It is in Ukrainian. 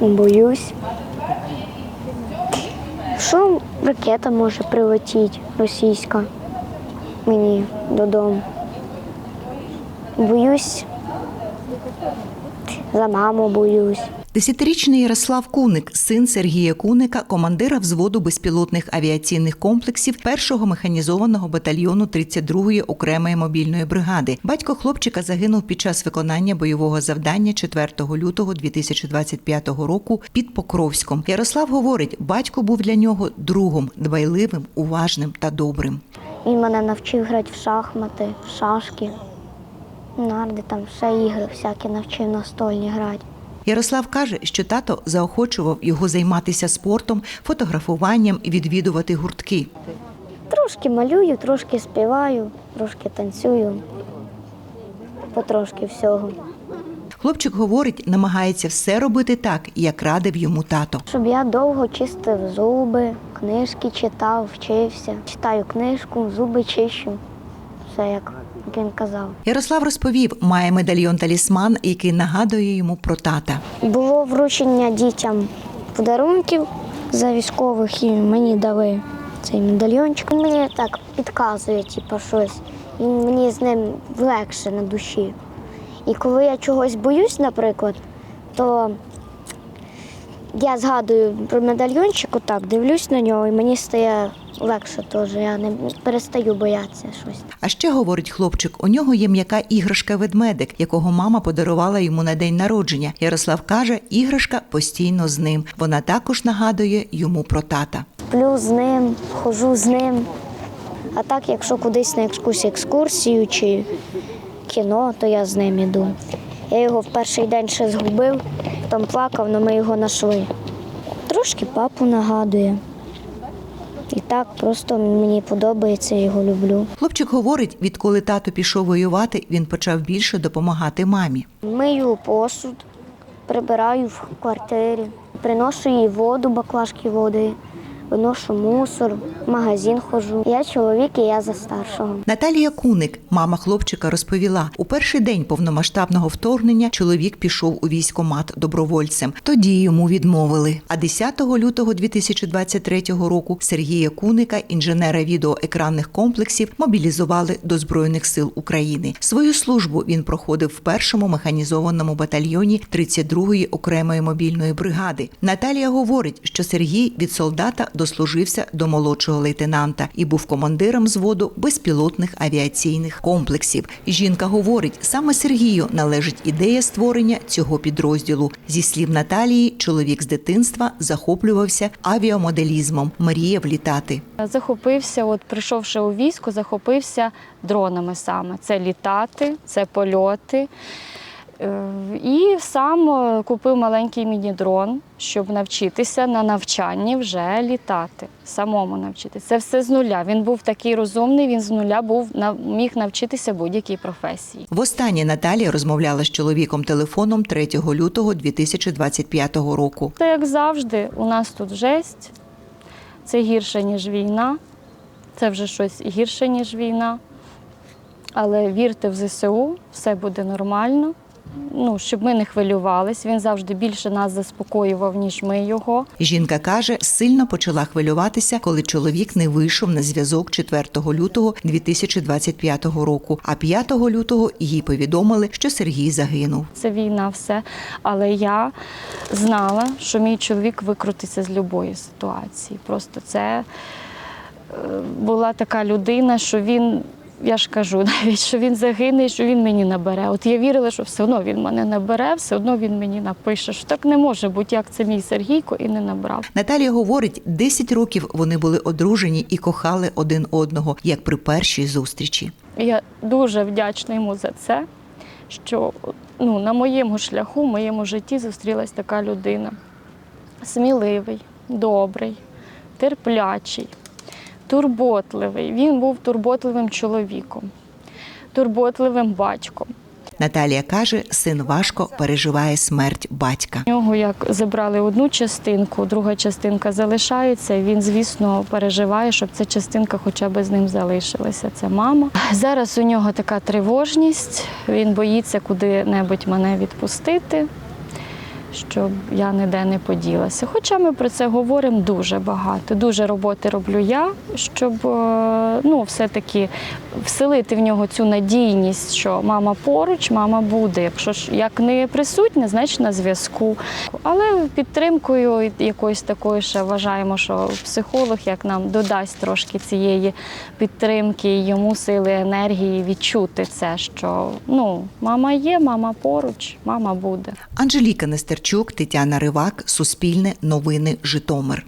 Боюсь. Що ракета може прилетіти російська мені додому? Боюсь. За маму боюсь. Десятирічний Ярослав Куник, син Сергія Куника, командира взводу безпілотних авіаційних комплексів першого механізованого батальйону 32-ї окремої мобільної бригади. Батько хлопчика загинув під час виконання бойового завдання 4 лютого 2025 року під Покровськом. Ярослав говорить, батько був для нього другом, дбайливим, уважним та добрим. Він мене навчив грати в шахмати, в шашки, нарди, там ще ігри всякі навчив настольні грати. Ярослав каже, що тато заохочував його займатися спортом, фотографуванням і відвідувати гуртки. Трошки малюю, трошки співаю, трошки танцюю, потрошки всього. Хлопчик говорить, намагається все робити так, як радив йому тато. Щоб я довго чистив зуби, книжки читав, вчився. Читаю книжку, зуби чищу. Все як він казав. Ярослав розповів, має медальйон талісман, який нагадує йому про тата. Було вручення дітям подарунків за військових і мені дали цей медальйончик. Він мені так підказує, типу, щось. І мені з ним легше на душі. І коли я чогось боюсь, наприклад, то я згадую про медальйончик, отак, дивлюсь на нього, і мені стає легше теж. Я не перестаю боятися щось. А ще говорить хлопчик, у нього є м'яка іграшка ведмедик, якого мама подарувала йому на день народження. Ярослав каже, іграшка постійно з ним. Вона також нагадує йому про тата. Сплю з ним, хожу з ним. А так, якщо кудись на якусь екскурсію чи кіно, то я з ним іду. Я його в перший день ще згубив, там плакав, але ми його знайшли. Трошки папу нагадує. І так просто мені подобається, його люблю. Хлопчик говорить, відколи тато пішов воювати, він почав більше допомагати мамі. Мию посуд, прибираю в квартирі, приношу їй воду, баклажки води, виношу мусор, в магазин ходжу. Я чоловік і я за старшого. Наталія Куник, мама хлопчика, розповіла: у перший день повномасштабного вторгнення чоловік пішов у військомат добровольцем. Тоді йому відмовили. А 10 лютого 2023 року Сергія Куника, інженера відеоекранних комплексів, мобілізували до збройних сил України. Свою службу він проходив в першому механізованому батальйоні 32-ї окремої мобільної бригади. Наталія говорить, що Сергій від солдата дослужився до молодшого лейтенанта і був командиром зводу безпілотних авіаційних комплексів. Жінка говорить, саме Сергію належить ідея створення цього підрозділу. Зі слів Наталії, чоловік з дитинства захоплювався авіамоделізмом, мріяв літати. Захопився, от прийшовши у військо, захопився дронами саме. Це літати, це польоти. Е, І сам е, купив маленький міні-дрон, щоб навчитися на навчанні вже літати, самому навчитися. Це все з нуля. Він був такий розумний, він з нуля був міг навчитися будь-якій професії. Востаннє Наталія розмовляла з чоловіком телефоном 3 лютого 2025 року. Це як завжди, у нас тут жесть. Це гірше, ніж війна. Це вже щось гірше, ніж війна. Але вірте в ЗСУ, все буде нормально. Ну, щоб ми не хвилювались. Він завжди більше нас заспокоював, ніж ми його. Жінка каже, сильно почала хвилюватися, коли чоловік не вийшов на зв'язок 4 лютого 2025 року. А 5 лютого їй повідомили, що Сергій загинув. Це війна, все. Але я знала, що мій чоловік викрутиться з будь-якої ситуації. Просто це е, була така людина, що він, я ж кажу, навіть що він загине, і що він мені набере. От я вірила, що все одно він мене набере, все одно він мені напише. Що так не може бути, як це мій Сергійко, і не набрав. Наталія говорить, 10 років вони були одружені і кохали один одного, як при першій зустрічі. Я дуже вдячна йому за це, що ну, на моєму шляху, в моєму житті зустрілась така людина. Сміливий, добрий, терплячий, турботливий. Він був турботливим чоловіком, турботливим батьком. Наталія каже, син важко переживає смерть батька. У нього як забрали одну частинку, друга частинка залишається. і Він, звісно, переживає, щоб ця частинка хоча б з ним залишилася. Це мама. Зараз у нього така тривожність. Він боїться куди-небудь мене відпустити. Щоб я ніде не поділася. Хоча ми про це говоримо дуже багато. Дуже роботи роблю я, щоб е, ну, все-таки вселити в нього цю надійність, що мама поруч, мама буде. Якщо ж як не присутня, значить на зв'язку. Але підтримкою якоюсь такою ще вважаємо, що психолог як нам додасть трошки цієї підтримки, йому сили, енергії відчути це, що ну, мама є, мама поруч, мама буде. Анжеліка Нестерчук, Тетяна Ривак, Суспільне, Новини, Житомир.